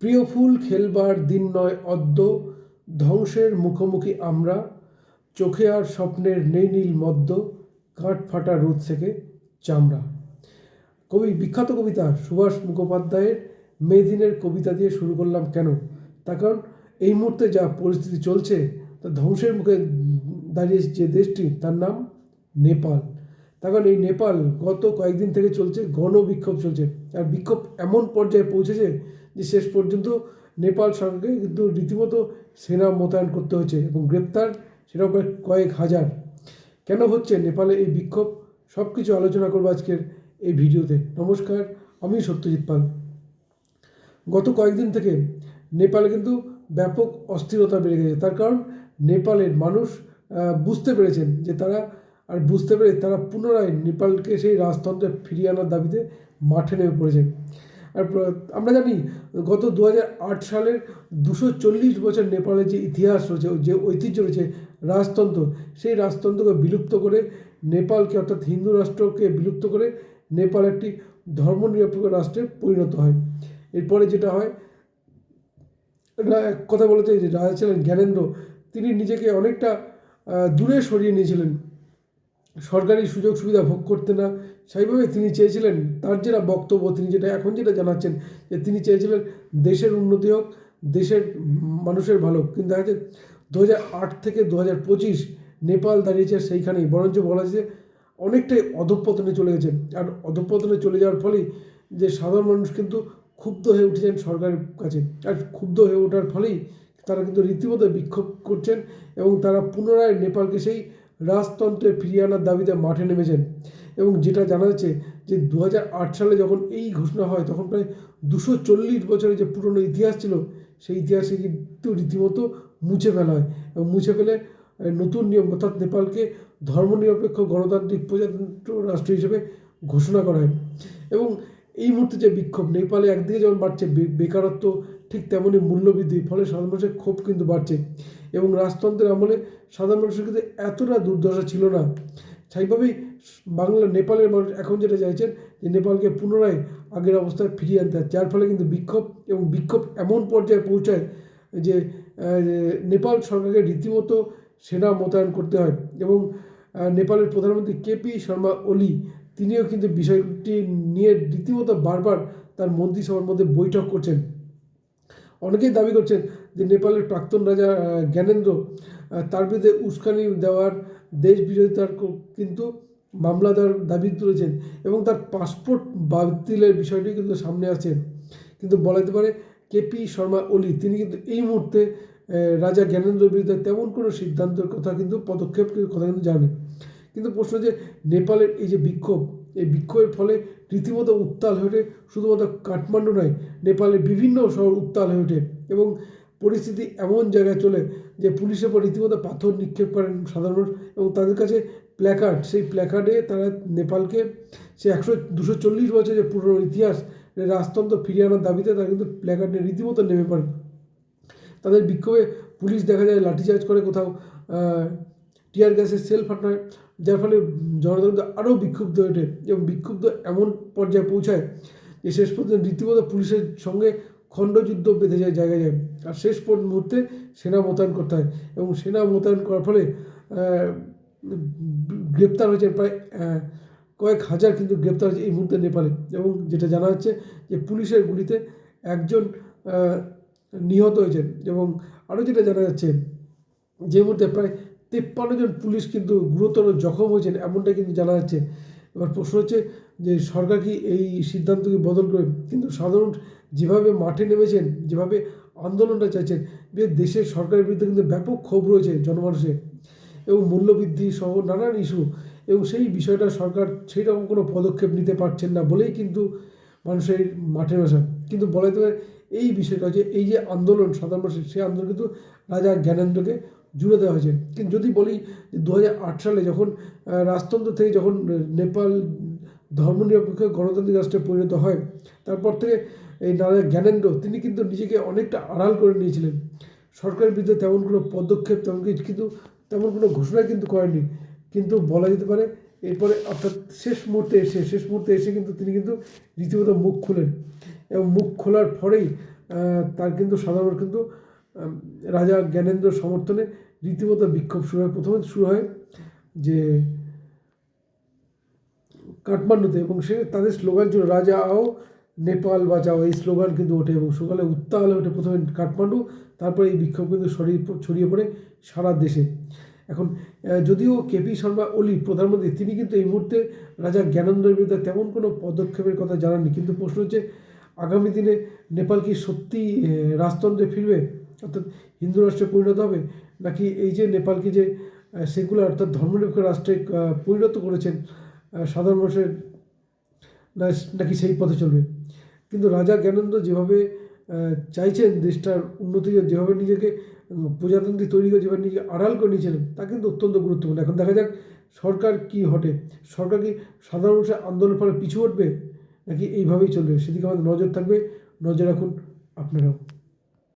প্রিয় ফুল খেলবার দিন নয় অদ্য, ধ্বংসের মুখোমুখি আমরা, চোখে আর স্বপ্নের নেই নীল মদ্য, কাঠ ফাটা রোদ থেকে চামড়া। কবি, বিখ্যাত কবিতা সুভাষ মুখোপাধ্যায়ের মে দিনের কবিতা দিয়ে শুরু করলাম কেন? তার কারণ এই মুহূর্তে যা পরিস্থিতি চলছে, তা ধ্বংসের মুখে দাঁড়িয়ে যে দেশটি, তার নাম নেপাল। তার কারণ এই নেপাল গত কয়েকদিন থেকে চলছে গণ বিক্ষোভ চলছে। আর বিক্ষোভ এমন পর্যায়ে পৌঁছেছে যে শেষ পর্যন্ত নেপাল সরকারকে কিন্তু রীতিমতো সেনা মোতায়েন করতে হচ্ছে এবং গ্রেপ্তার সেটাও কয়েক হাজার। কেন হচ্ছে? নেপালে এই বিক্ষোভ? সব কিছু আলোচনা করব আজকের এই ভিডিওতে। নমস্কার, আমি সত্যজিৎ পাল। গত কয়েকদিন থেকে নেপালে কিন্তু ব্যাপক অস্থিরতা বেড়ে গেছে। তার কারণ নেপালের মানুষ বুঝতে পেরেছেন যে তারা, আর বুঝতে পেরে তারা পুনরায় নেপালকে সেই রাজতন্ত্রে ফিরিয়ে আনার দাবিতে মাঠে নেমে প্র- আমরা জানি গত দু হাজার আট সালের দুশো চল্লিশ বছর নেপালের যে ইতিহাস রয়েছে যে ঐতিহ্য রয়েছে, রাজতন্ত্র, সেই রাজতন্ত্রকে বিলুপ্ত করে নেপালকে, অর্থাৎ হিন্দু রাষ্ট্রকে বিলুপ্ত করে নেপাল একটি ধর্মনিরপেক্ষ রাষ্ট্রে পরিণত হয়। এরপরে যেটা হয় এক কথা বলতে যে রাজা ছিলেন জ্ঞানেন্দ্র। তিনি নিজেকে অনেকটা দূরে সরিয়ে নিয়েছিলেন। সরকারি সুযোগ সুবিধা ভোগ করতে না সেইভাবে তিনি চেয়েছিলেন, তার যেটা বক্তব্য, তিনি যেটা এখন যেটা জানাচ্ছেন যে তিনি চেয়েছিলেন দেশের উন্নতি হোক, দেশের মানুষের ভালো কিন্তু দেখা যাচ্ছে দু থেকে দু হাজার পঁচিশ নেপাল দাঁড়িয়েছে সেইখানেই, বরঞ্চ বলা যে অনেকটাই অধঃপতনে চলে গেছে। আর অধঃপতনে চলে যাওয়ার ফলেই যে সাধারণ মানুষ কিন্তু ক্ষুব্ধ হয়ে উঠেছেন সরকারের কাছে। আর ক্ষুব্ধ হয়ে ওঠার ফলেই তারা কিন্তু রীতিমতো বিক্ষোভ করছেন এবং তারা পুনরায় নেপালকে সেই রাজতন্ত্রে ফিরিয়ে আনার দাবিতে মাঠে নেমেছেন এবং যেটা জানা যাচ্ছে যে দু হাজার আট সালে যখন এই ঘোষণা হয়, তখন প্রায় দুশো চল্লিশ বছরের যে পুরনো ইতিহাস ছিল, সেই ইতিহাসে কিন্তু রীতিমতো মুছে ফেলা হয় এবং মুছে ফেলে নতুন নিয়ম অর্থাৎ নেপালকে ধর্মনিরপেক্ষ গণতান্ত্রিক প্রজাতন্ত্র রাষ্ট্র হিসেবে ঘোষণা করা হয় এবং এই মুহূর্তে যে বিক্ষোভ, নেপালে একদিকে যেমন বাড়ছে বেকারত্ব, ঠিক তেমনই মূল্যবৃদ্ধি, ফলে সাধারণ মানুষের ক্ষোভ কিন্তু বাড়ছে। এবং রাজতন্ত্রের আমলে সাধারণ মানুষের কিন্তু এতটা দুর্দশা ছিল না। সেইভাবেই বাংলা, নেপালের মানুষ এখন যেটা চাইছেন যে নেপালকে পুনরায় আগের অবস্থায় ফিরিয়ে আনতে যার ফলে কিন্তু বিক্ষোভ এবং বিক্ষোভ এমন পর্যায়ে পৌঁছায় যে নেপাল সরকারকে রীতিমতো সেনা মোতায়েন করতে হয় এবং নেপালের প্রধানমন্ত্রী কেপি শর্মা ওলি তিনিও কিন্তু বিষয়টি নিয়ে রীতিমতো বারবার তার মন্ত্রিসভার মধ্যে বৈঠক করছেন। অনেকেই দাবি করছেন যে নেপালের প্রাক্তন রাজা জ্ঞানেন্দ্র তার বিরুদ্ধে উস্কানি দেওয়ার দেশ বিরোধিতার কিন্তু মামলা দেওয়ার দাবি তুলেছেন এবং তার পাসপোর্ট বাতিলের বিষয়টি কিন্তু সামনে আছে। কিন্তু বলা যেতে পারে কেপি শর্মা ওলি তিনি কিন্তু এই মুহূর্তে রাজা জ্ঞানেন্দ্রের বিরুদ্ধে তেমন কোনো সিদ্ধান্তের কথা কিন্তু পদক্ষেপের কথা কিন্তু জানেন। কিন্তু প্রশ্ন যে নেপালের এই যে বিক্ষোভ, এই বিক্ষোভের ফলে রীতিমতো উত্তাল হয়ে ওঠে শুধুমাত্র কাঠমান্ডু নয়, নেপালের বিভিন্ন শহর উত্তাল হয়ে ওঠে এবং পরিস্থিতি এমন জায়গায় চলে যে পুলিশের উপর রীতিমতো পাথর নিক্ষেপ করেন সাধারণ এবং তাদের কাছে প্ল্যাকার্ড সেই প্ল্যাকার্ডে তারা নেপালকে সে একশো দুশো চল্লিশ বছর যে পুরনো ইতিহাস রাজতন্ত্র ফিরিয়ে আনার দাবিতে তারা কিন্তু প্ল্যাকার্ডে রীতিমতো নেমে পড়ে। তাদের বিক্ষোভে পুলিশ দেখা যায় লাঠিচার্জ করে কোথাও টিয়ার গ্যাসের সেল ফাটায়, যার ফলে জনতা আরও বিক্ষুব্ধ হয়ে ওঠে এবং বিক্ষুব্ধ এমন পর্যায়ে পৌঁছায় যে শেষ পর্যন্ত রীতিমতো পুলিশের সঙ্গে খণ্ডযুদ্ধ বেঁধে যায় জায়গায় যায় আর শেষ মুহূর্তে সেনা মোতায়েন করতে হয় এবং সেনা মোতায়েন করার ফলে গ্রেপ্তার হয়েছে প্রায় কয়েক হাজার কিন্তু গ্রেপ্তার হয়েছে এই মুহূর্তে নেপালে। এবং যেটা জানা যাচ্ছে যে পুলিশের গুলিতে একজন নিহত হয়েছেন। এবং আরও যেটা জানা যাচ্ছে যে মুহূর্তে প্রায় তেপ্পান্ন জন পুলিশ কিন্তু গুরুতর জখম হয়েছেন, এমনটা কিন্তু জানা যাচ্ছে। এবার প্রশ্ন হচ্ছে যে সরকার কি এই সিদ্ধান্তকে বদল করে কিন্তু সাধারণ যেভাবে মাঠে নেমেছেন, যেভাবে আন্দোলনটা চাইছেন, যে দেশের সরকারের বিরুদ্ধে কিন্তু ব্যাপক ক্ষোভ রয়েছে জনমানুষের এবং মূল্যবৃদ্ধি সহ নানান ইস্যু এবং সেই বিষয়টা সরকার সেই রকম কোনো পদক্ষেপ নিতে পারছেন না বলেই কিন্তু মানুষের মাঠে বসা। কিন্তু বলা যেতে পারে এই বিষয়টা যে এই যে আন্দোলন সাধারণ মানুষের, সেই আন্দোলন কিন্তু রাজা জ্ঞানেন্দ্রকে জুড়ে দেওয়া হয়েছে। কিন্তু যদি বলি দু সালে যখন রাজতন্ত্র থেকে যখন নেপাল ধর্মনিরপেক্ষ গণতান্ত্রিক রাষ্ট্রে পরিণত হয়, তারপর থেকে এই রাজা জ্ঞানেন্দ্র, তিনি কিন্তু নিজেকে অনেকটা আড়াল করে নিয়েছিলেন। সরকারের বিরুদ্ধে তেমন কোনো পদক্ষেপ, তেমন কিছু কিন্তু, তেমন কোনো ঘোষণা কিন্তু করেনি কিন্তু বলা যেতে পারে, এরপরে অর্থাৎ শেষ মুহূর্তে এসে, শেষ মুহূর্তে এসে কিন্তু তিনি কিন্তু রীতিমতো মুখ খুলেন। এবং মুখ খোলার পরেই তার কিন্তু সাধারণ কিন্তু রাজা জ্ঞানেন্দ্র সমর্থনে রীতিমতো বিক্ষোভ শুরু হয়। প্রথমে শুরু হয় যে কাঠমান্ডুতে এবং সে তাদের স্লোগান ছিল, রাজা আও নেপাল বাঁচাও। এই স্লোগান কিন্তু ওঠে এবং সকালে উত্তালে ওঠে প্রথমে কাঠমান্ডু, তারপরে এই বিক্ষোভ কিন্তু ছড়িয়ে ছড়িয়ে পড়ে সারা দেশে। এখন যদিও কেপি শর্মা ওলি প্রধানমন্ত্রী, তিনি কিন্তু এই মুহূর্তে রাজা জ্ঞানেন্দ্রের বিরুদ্ধে তেমন কোনো পদক্ষেপের কথা জানাননি। কিন্তু প্রশ্ন হচ্ছে, আগামী দিনে নেপাল কি সত্যি রাজতন্ত্রে ফিরবে? অর্থাৎ হিন্দু রাষ্ট্রে পরিণত হবে, নাকি এই যে নেপালকে যে সেকুলার অর্থাৎ ধর্মনিরপেক্ষ রাষ্ট্রে পরিণত করেছেন সাধারণ মানুষের নাকি সেই পথে চলবে? কিন্তু রাজা জ্ঞানেন্দ্র যেভাবে চাইছেন দেশটার উন্নতি, যেভাবে নিজেকে প্রজাতন্ত্রী তৈরি করে, যেভাবে নিজেকে আড়াল করে নিয়েছিলেন, তা কিন্তু অত্যন্ত গুরুত্বপূর্ণ। এখন দেখা যাক সরকার কি হটে সরকার কি সাধারণ মানুষের আন্দোলনের ফলে পিছু হটবে, নাকি এইভাবেই চলবে? সেদিকে আমাদের নজর থাকবে। নজর রাখুন আপনারাও।